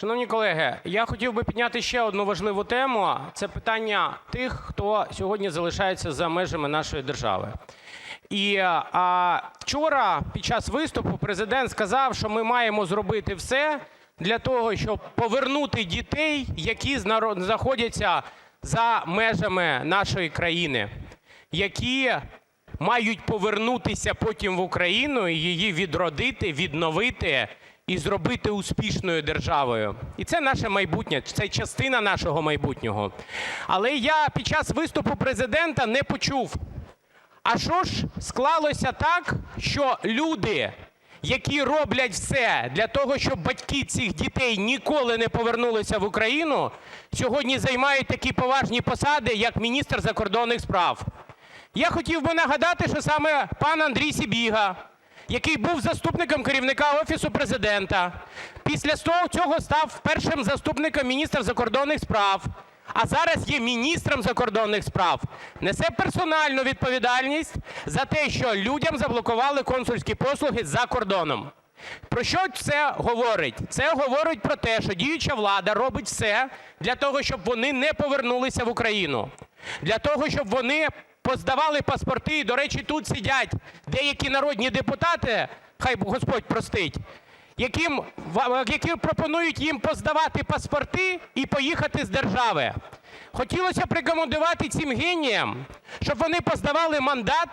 Шановні колеги, я хотів би підняти ще одну важливу тему – це питання тих, хто сьогодні залишається за межами нашої держави. І а, вчора під час виступу Президент сказав, що ми маємо зробити все для того, щоб повернути дітей, які знаходяться за межами нашої країни, які мають повернутися потім в Україну її відродити, відновити і зробити успішною державою. І це наше майбутнє, це частина нашого майбутнього. Але я під час виступу Президента не почув, а що ж склалося так, що люди, які роблять все для того, щоб батьки цих дітей ніколи не повернулися в Україну, сьогодні займають такі поважні посади, як міністр закордонних справ. Я хотів би нагадати, що саме пан Андрій Сибіга, який був заступником керівника Офісу Президента, після цього став першим заступником міністра закордонних справ, а зараз є міністром закордонних справ, несе персональну відповідальність за те, що людям заблокували консульські послуги за кордоном. Про що це говорить? Це говорить про те, що діюча влада робить все для того, щоб вони не повернулися в Україну, для того, щоб вони поздавали паспорти. До речі, тут сидять деякі народні депутати, хай Господь простить, які пропонують їм поздавати паспорти і поїхати з держави. Хотілося б рекомендувати цим геніям, щоб вони поздавали мандат,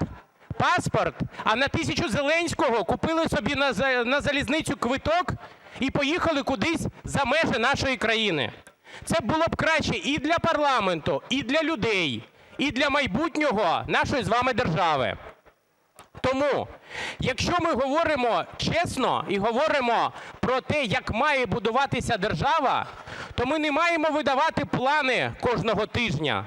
паспорт, а на тисячу Зеленського купили собі на, на залізницю квиток і поїхали кудись за межі нашої країни. Це було б краще і для парламенту, і для людей, і для майбутнього нашої з вами держави. Тому, якщо ми говоримо чесно і говоримо про те, як має будуватися держава, то ми не маємо видавати плани кожного тижня,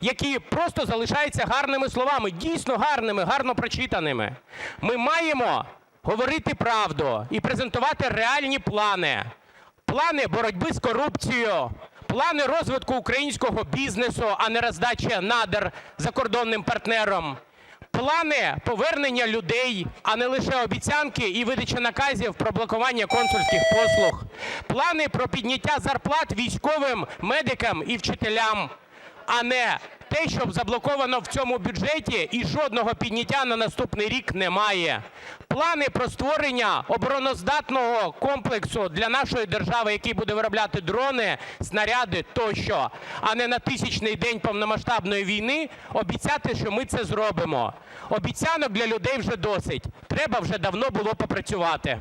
які просто залишаються гарними словами, дійсно гарними, гарно прочитаними. Ми маємо говорити правду і презентувати реальні плани. Плани боротьби з корупцією, плани розвитку українського бізнесу, а не роздачі надр закордонним партнерам, плани повернення людей, а не лише обіцянки і видача наказів про блокування консульських послуг, плани про підняття зарплат військовим, медикам і вчителям, а не те, що заблоковано в цьому бюджеті і жодного підняття на наступний рік немає. Плани про створення обороноздатного комплексу для нашої держави, який буде виробляти дрони, снаряди тощо, а не на тисячний день повномасштабної війни обіцяти, що ми це зробимо. Обіцянок для людей вже досить. Треба вже давно було попрацювати.